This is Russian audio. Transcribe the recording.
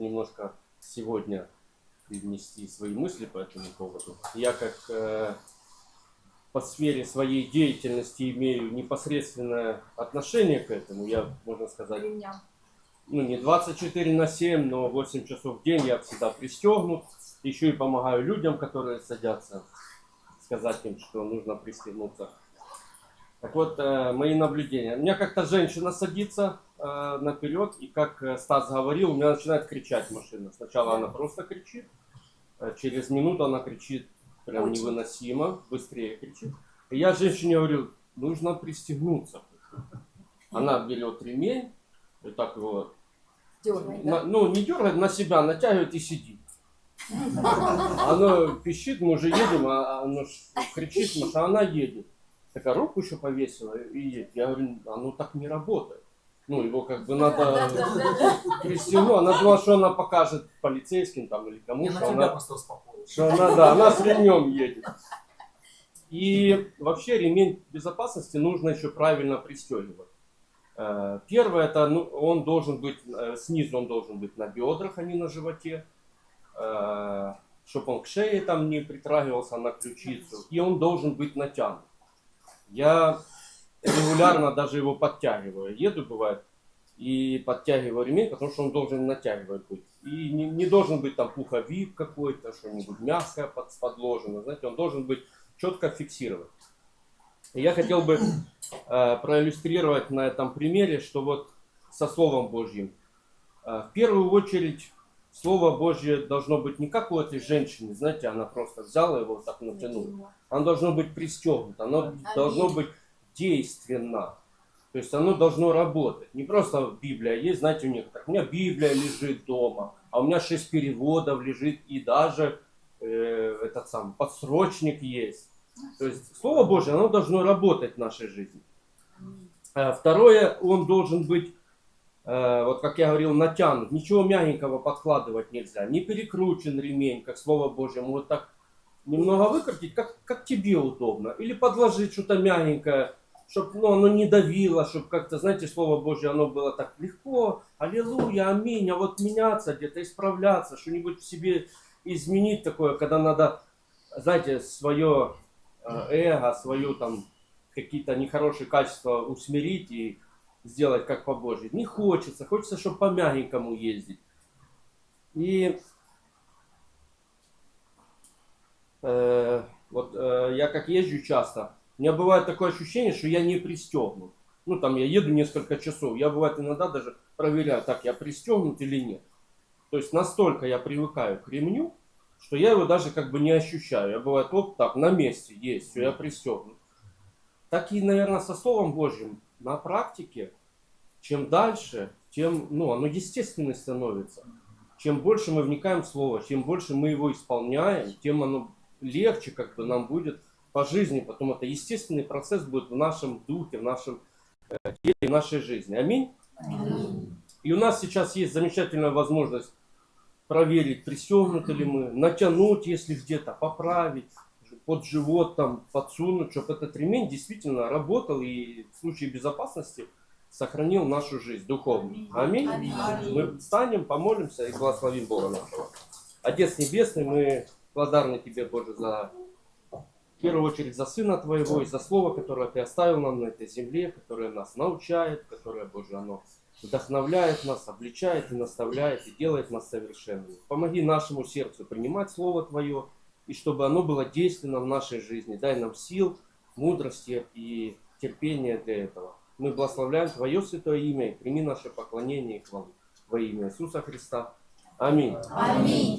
немножко сегодня привнести свои мысли по этому поводу. Я как э, по сфере своей деятельности имею непосредственное отношение к этому. Я, можно сказать, Ремням. ну не 24 на 7, но 8 часов в день я всегда пристегнут. Еще и помогаю людям, которые садятся, сказать им, что нужно пристегнуться. Так вот, э, мои наблюдения. У меня как-то женщина садится э, наперед, и как э, Стас говорил, у меня начинает кричать машина. Сначала она просто кричит, э, через минуту она кричит прям Очень. невыносимо, быстрее кричит. И я женщине говорю, нужно пристегнуться. Она берет ремень, и так его Дергай, на- да? ну, не дергает на себя, натягивает и сидит. Оно пищит, мы уже едем, а оно ж кричит, потому что она едет. Такая руку еще повесила и едет. Я говорю, оно так не работает. Ну, его как бы надо пристегнуть. Она думала, что она покажет полицейским там или кому, Я что она, что она, да, она с ремнем едет. И вообще ремень безопасности нужно еще правильно пристегивать. Э, Первое, это ну, он должен быть, э, снизу он должен быть на бедрах, а не на животе. Чтобы он к шее там не притрагивался на ключицу. И он должен быть натянут. Я регулярно даже его подтягиваю. Еду, бывает, и подтягиваю ремень, потому что он должен натягивать быть. И не, не должен быть там пуховик какой-то, что-нибудь мягкое под, подложено. Знаете, он должен быть четко фиксирован. И я хотел бы э, проиллюстрировать на этом примере, что вот со Словом Божьим. Э, в первую очередь, Слово Божье должно быть не как у этой женщины, знаете, она просто взяла его вот так натянула. Оно должно быть пристегнуто, оно должно быть действенно. То есть оно должно работать. Не просто Библия есть, знаете, у некоторых. У меня Библия лежит дома, а у меня шесть переводов лежит, и даже э, этот сам подсрочник есть. То есть Слово Божье, оно должно работать в нашей жизни. Э, Второе, он должен быть, э, вот как я говорил, натянут. Ничего мягенького подкладывать нельзя. Не перекручен ремень, как Слово Божье. Может так немного выкрутить, как, как тебе удобно. Или подложить что-то мягенькое, чтобы ну, оно не давило, чтобы как-то, знаете, Слово Божье, оно было так легко. Аллилуйя, аминь. А вот меняться где-то, исправляться, что-нибудь в себе изменить такое, когда надо, знаете, свое э, эго, свое там какие-то нехорошие качества усмирить и сделать как по Божьей. Не хочется, хочется, чтобы по мягенькому ездить. И э, вот э, я как езжу часто, у меня бывает такое ощущение, что я не пристегнут. Ну там я еду несколько часов, я бывает иногда даже проверяю, так я пристегнут или нет. То есть настолько я привыкаю к ремню, что я его даже как бы не ощущаю. Я бывает, вот так, на месте есть, все, я пристегнут. Так и, наверное, со Словом Божьим на практике, чем дальше, тем, ну, оно естественным становится. Чем больше мы вникаем в Слово, чем больше мы его исполняем, тем оно легче как бы нам будет по жизни. Потом это естественный процесс будет в нашем духе, в нашем э, теле, в нашей жизни. Аминь. И у нас сейчас есть замечательная возможность проверить, пристегнуты ли мы, натянуть, если где-то, поправить, под живот там подсунуть, чтобы этот ремень действительно работал и в случае безопасности сохранил нашу жизнь духовную. Аминь. Аминь. Мы встанем, помолимся и благословим Бога нашего. Отец Небесный, мы благодарны Тебе, Боже, за в первую очередь за Сына Твоего и за Слово, которое Ты оставил нам на этой земле, которое нас научает, которое, Боже, оно вдохновляет нас, обличает и наставляет и делает нас совершенными. Помоги нашему сердцу принимать Слово Твое, и чтобы оно было действенно в нашей жизни. Дай нам сил, мудрости и терпения для этого. Мы благословляем Твое святое имя и прими наше поклонение и хвалу во имя Иисуса Христа. Аминь. Аминь.